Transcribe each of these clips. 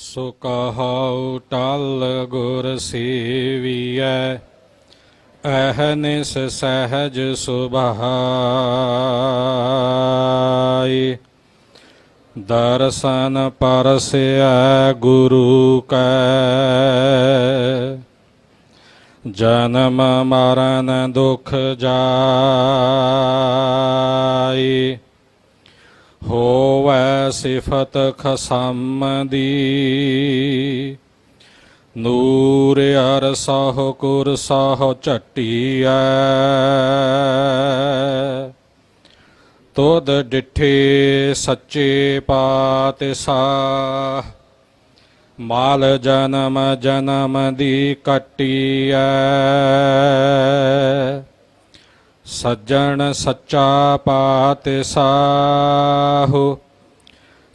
ਸੋ ਕਹਾਉ ਟਲ ਗੁਰ ਸੇਵੀਐ ਅਹਨਿਸ ਸਹਿਜ ਸੁਭਾਈ। ਦਰਸ਼ਨ ਪਰਸਿਐ ਗੁਰੂ ਕੈ, ਜਨਮ ਮਰਨ ਦੁਖ ਜਾਈ ਸਿਫਤ ਖਸਮ ਦੀ ਨੂਰ ਅਰ ਸਹੁ ਕੁਰ ਸਹੁ ਝਟੀਐ। ਤੁਧ ਡਿਠੇ ਸੱਚੇ ਪਾਤ ਪਾਤਸ਼ਾਹ। ਮਾਲ ਜਨਮ ਜਨਮ ਦੀ ਕਟੀਐ। ਸੱਜਣ ਸੱਚਾ ਪਾਤ ਪਾਤਸ਼ਾਹੁ।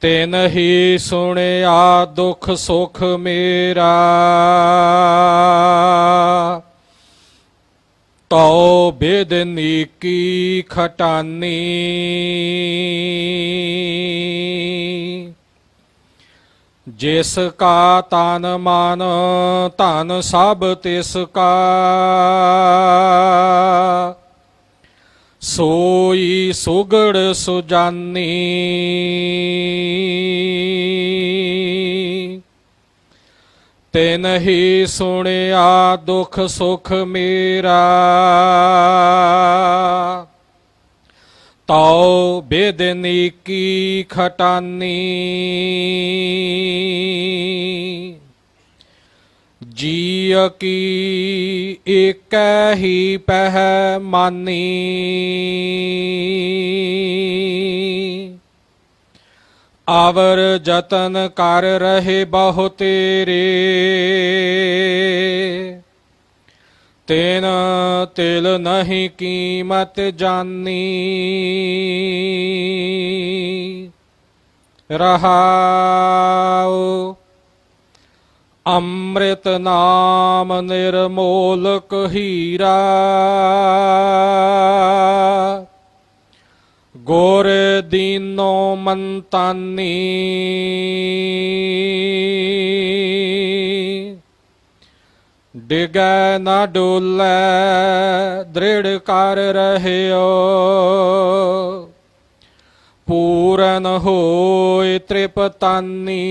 ਤਿਨ ਹੀ ਸੁਣਿਆ ਦੁਖ ਸੁਖ ਮੇਰਾ। ਤਉ ਬਿਦ ਨੀਕੀ ਖਟਾਨੀ। ਜਿਸ ਕਾ ਤਨ ਮਨ, ਧਨ ਸਭ ਤਿਸ ਕਾ। ਸੋਈ ਸੁਗੜ ਸੁਜਾਨੀ। ਤਿਨ ਹੀ ਸੁਣਿਆ ਦੁਖ ਸੁਖ ਮੇਰਾ। ਤਉ ਬੇਦਨੀ ਕੀ ਖਟਾਨੀ। ਕੀ ਏਕੈ ਹੀ ਪਹਿ ਮਾਨੀ। ਆਵਰ ਜਤਨ ਕਰ ਰਹੇ ਬਹੁ ਤੇਰੇ। ਤੈਨ ਤਿਲ ਨਹੀਂ ਕੀਮਤ ਜਾਨੀ। ਰਹਾਉ ਅੰਮ੍ਰਿਤ ਨਾਮ ਨਿਰਮੋਲਕ ਹੀਰਾ। ਗੁਰ ਦੀਨੋ ਮੰਤਾਨੀ। ਡਿਗੈ ਨਾ ਡੋਲੇ ਦ੍ਰਿੜ ਕਰ ਰਹਿਓ। ਪੂਰਨ ਹੋਏ ਤ੍ਰਿਪਤਾਨੀ।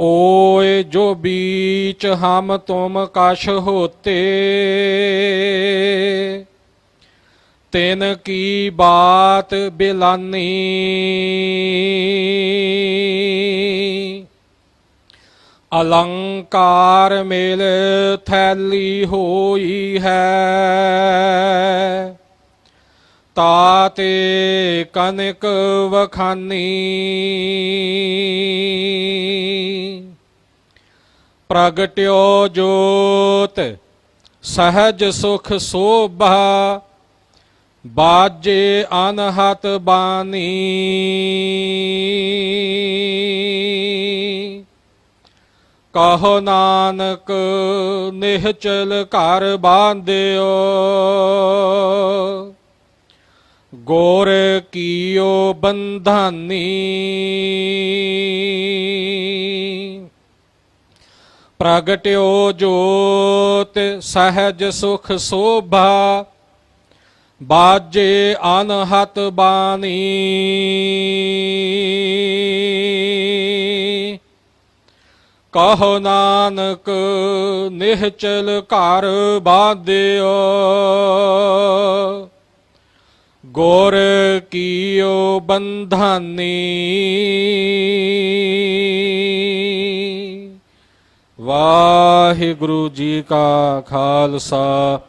ਓਏ ਜੋ ਬੀਚ ਹਮ ਤੁਮ ਕਸ਼ ਹੋਤੇ ਤਿਨ ਕੀ ਬਾਤ ਬਿਲਾਨੀ। ਅਲੰਕਾਰ ਮੇਲ ਥੈਲੀ ਹੋਈ ਹੈ। ਤਾਤੇ ਕਨਕ ਵਖਾਨੀ। ਪ੍ਰਗਟਿਓ ਜੋਤ ਸਹਜ ਸੁਖ ਸੋਭਾ। ਬਾਜੇ ਅਨਹਤ ਬਾਣੀ। ਕਹੋ ਨਾਨਕ ਨਿਹਚਲ ਘਰ ਬਾਂਧਿਓ। ਗੋਰ ਕੀਓ ਬੰਧਾਨੀ। ਪ੍ਰਗਟਿਓ ਜੋਤ ਸਹਿਜ ਸੁਖ ਸੋਭਾ। ਬਾਜੇ ਅਨਹਤ ਬਾਣੀ। ਕਹੋ ਨਾਨਕ ਨਿਹਚਲ ਘਰ ਬਾਧਿਓ। ਗੁਰ ਕੀਓ ਬੰਧਾਨੀ। ਵਾਹਿਗੁਰੂ ਜੀ ਕਾ ਖਾਲਸਾ,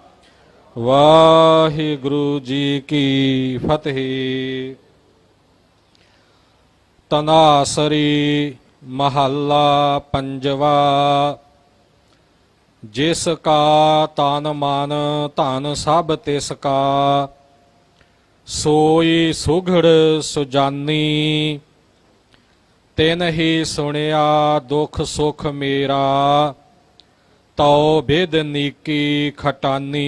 ਵਾਹਿਗੁਰੂ ਜੀ ਕੀ ਫਤਿਹ। ਤਨਾਸਰੀ ਮਹੱਲਾ ਪੰਜਵਾ, ਜਿਸ ਕਾ ਤਨ ਮਨ ਧਨ ਸਭ ਤਿਸ ਕਾ, ਸੋਈ ਸੁਘੜ ਸੁਜਾਨੀ, ਤਿਨ ਹੀ ਸੁਣਿਆ ਦੁਖ ਸੁਖ ਮੇਰਾ, ਤਉ ਬਿਦ ਨੀਕੀ ਖਟਾਨੀ।